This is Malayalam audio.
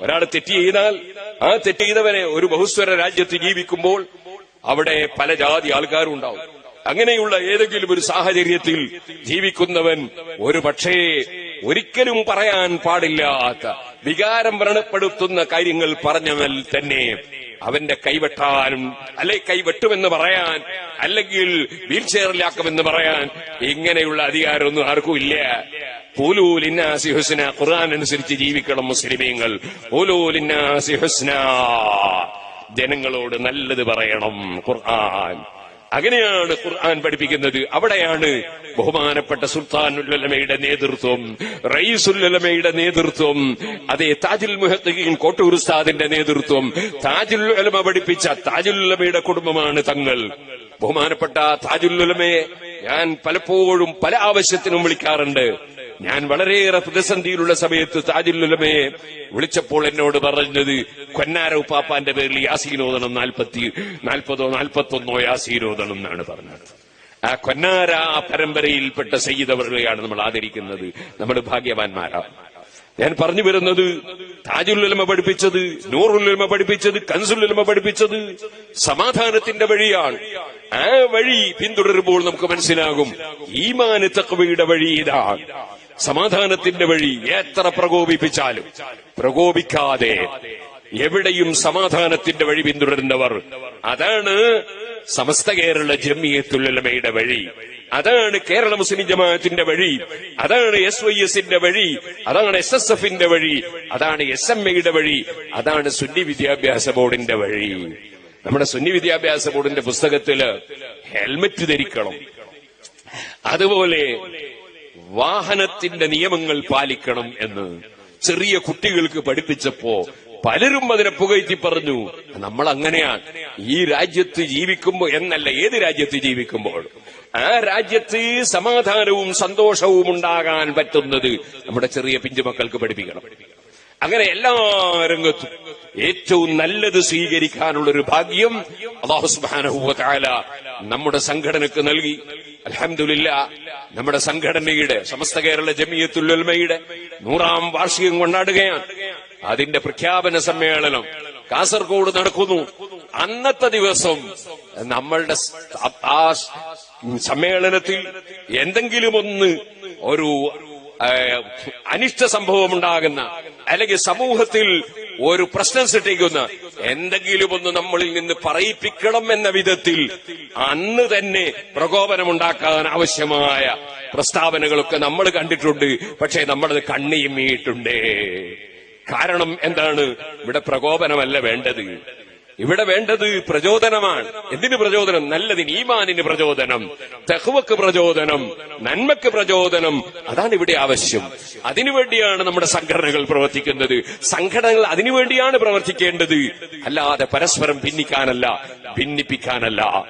ഒരാൾ തെറ്റ് ചെയ്താൽ ആ തെറ്റ് ചെയ്തവരെ ഒരു ബഹുസ്വര രാജ്യത്ത് ജീവിക്കുമ്പോൾ അവിടെ പല ജാതി ആൾക്കാരും ഉണ്ടാവും. അങ്ങനെയുള്ള ഏതെങ്കിലും ഒരു സാഹചര്യത്തിൽ ജീവിക്കുന്നവൻ ഒരു പക്ഷേ ഒരിക്കലും പറയാൻ പാടില്ലാത്ത വികാരം വ്രണപ്പെടുത്തുന്ന കാര്യങ്ങൾ പറഞ്ഞാൽ തന്നെ അവന്റെ കൈവെട്ടാനും അല്ലെ കൈവെട്ടുമെന്ന് പറയാൻ അല്ലെങ്കിൽ വീൽ ചെയറിലാക്കുമെന്ന് പറയാൻ ഇങ്ങനെയുള്ള അധികാരമൊന്നും ആർക്കും ഇല്ല. ഹുസ്ന ഖുർആൻ അനുസരിച്ച് ജീവിക്കണം മുസ്ലിമീങ്ങൾ. ഹുസ്ന. ജനങ്ങളോട് നല്ലത് പറയണം ഖുർആൻ. അങ്ങനെയാണ് ഖുർആൻ പഠിപ്പിക്കുന്നത്. അവിടെയാണ് ബഹുമാനപ്പെട്ട സുൽത്താനുല്ലമയുടെ നേതൃത്വം റയീസുല്ലമയുടെ നേതൃത്വം അതേ താജുൽ മുഹത്തീൻ കോട്ടൂർ ഉസ്താദിന്റെ നേതൃത്വം. താജുൽ ഉലമ പഠിപ്പിച്ച താജുൽ ഉലമയുടെ കുടുംബമാണ് തങ്ങൾ. ബഹുമാനപ്പെട്ട താജുൽ ഉലമയെ ഞാൻ പലപ്പോഴും പല ആവശ്യത്തിനും വിളിക്കാറുണ്ട്. ഞാൻ വളരെയേറെ പ്രതിസന്ധിയിലുള്ള സമയത്ത് താജുല്ലുലമയെ വിളിച്ചപ്പോൾ എന്നോട് പറഞ്ഞത് കൊന്നാര ഉപ്പാപ്പാന്റെ പേരിൽ യാസീനോദനം നാൽപ്പത്തി നാൽപ്പതോ നാൽപ്പത്തൊന്നോ യാസീനോദനം എന്നാണ് പറഞ്ഞത്. ആ കൊന്നാര പരമ്പരയിൽപ്പെട്ട സയ്യിദ് അവരുടെയാണ് നമ്മൾ ആദരിക്കുന്നത്. നമ്മുടെ ഭാഗ്യവാന്മാരാണ്. ഞാൻ പറഞ്ഞു വരുന്നത് താജുല്ലുലമ പഠിപ്പിച്ചത് നൂറുല്ലുലമ പഠിപ്പിച്ചത് കൻസുല്ലുലമ പഠിപ്പിച്ചത് സമാധാനത്തിന്റെ വഴിയാണ്. ആ വഴി പിന്തുടരുമ്പോൾ നമുക്ക് മനസ്സിലാകും ഈമാന് തക്വയുടെ വഴി ഇതാണ് സമാധാനത്തിന്റെ വഴി എത്ര പ്രകോപിപ്പിച്ചാലും പ്രകോപിക്കാതെ എവിടെയും സമാധാനത്തിന്റെ വഴി പിന്തുടരുന്നവർ അതാണ് സമസ്ത കേരള ജമിയത്തുലമയുടെ വഴി. അതാണ് കേരള മുസ്ലിം ജമാഅത്തിന്റെ വഴി. അതാണ് എസ് വൈ എസിന്റെ വഴി. അതാണ് എസ് എസ് എഫിന്റെ വഴി. അതാണ് എസ് എം എയുടെ വഴി. അതാണ് സുന്നി വിദ്യാഭ്യാസ ബോർഡിന്റെ വഴി. നമ്മുടെ സുന്നി വിദ്യാഭ്യാസ ബോർഡിന്റെ പുസ്തകത്തിൽ ഹെൽമറ്റ് ധരിക്കണം. അതുപോലെ വാഹനത്തിന്റെ നിയമങ്ങൾ പാലിക്കണം എന്ന് ചെറിയ കുട്ടികൾക്ക് പഠിപ്പിച്ചപ്പോ പലരും അതിനെ പുകഴ്ത്തി പറഞ്ഞു നമ്മൾ അങ്ങനെയാണ് ഈ രാജ്യത്ത് ജീവിക്കുമ്പോൾ എന്നല്ല ഏത് രാജ്യത്ത് ജീവിക്കുമ്പോൾ? ആ രാജ്യത്ത് സമാധാനവും സന്തോഷവും ഉണ്ടാകാൻ പറ്റുന്നത് നമ്മുടെ ചെറിയ പിഞ്ചുമക്കൾക്ക് പഠിപ്പിക്കണം. അങ്ങനെ എല്ലാ രംഗത്തും ഏറ്റവും നല്ലത് സ്വീകരിക്കാനുള്ള ഒരു ഭാഗ്യം അള്ളാഹു സുബാനഹുല നമ്മുടെ സംഘടനക്ക് നൽകി. അലഹമില്ല നമ്മുടെ സംഘടനയുടെ സമസ്ത കേരള ജമിയത്തുൽമയുടെ നൂറാം വാർഷികം കൊണ്ടാടുകയാണ്. അതിന്റെ പ്രഖ്യാപന സമ്മേളനം കാസർഗോഡ് നടക്കുന്നു. അന്നത്തെ ദിവസം നമ്മളുടെ ആ സമ്മേളനത്തിൽ എന്തെങ്കിലും ഒന്ന് ഒരു അനിഷ്ട സംഭവം ഉണ്ടാകുന്ന അല്ലെങ്കിൽ സമൂഹത്തിൽ ഒരു പ്രശ്നം സൃഷ്ടിക്കുന്ന എന്തെങ്കിലും ഒന്ന് നമ്മളിൽ നിന്ന് പറയിപ്പിക്കണം എന്ന വിധത്തിൽ അന്ന് തന്നെ പ്രകോപനമുണ്ടാക്കാൻ ആവശ്യമായ പ്രസ്താവനകളൊക്കെ നമ്മൾ കണ്ടിട്ടുണ്ട്. പക്ഷേ നമ്മളത് കണ്ണിയുമ്മിയിട്ടുണ്ട് കാരണം എന്താണ്? ഇവിടെ പ്രകോപനമല്ല വേണ്ടത്. ഇവിടെ വേണ്ടത് പ്രചോദനമാണ്. എന്തിന് പ്രചോദനം? നല്ലതിന് ഈമാനിന് പ്രചോദനം. തെഹുവക്ക് പ്രചോദനം. നന്മക്ക് പ്രചോദനം. അതാണ് ഇവിടെ ആവശ്യം. അതിനുവേണ്ടിയാണ് നമ്മുടെ സംഘടനകൾ പ്രവർത്തിക്കുന്നത്. സംഘടനകൾ അതിനുവേണ്ടിയാണ് പ്രവർത്തിക്കേണ്ടത്. അല്ലാതെ പരസ്പരം ഭിന്നിക്കാനല്ല ഭിന്നിപ്പിക്കാനല്ല.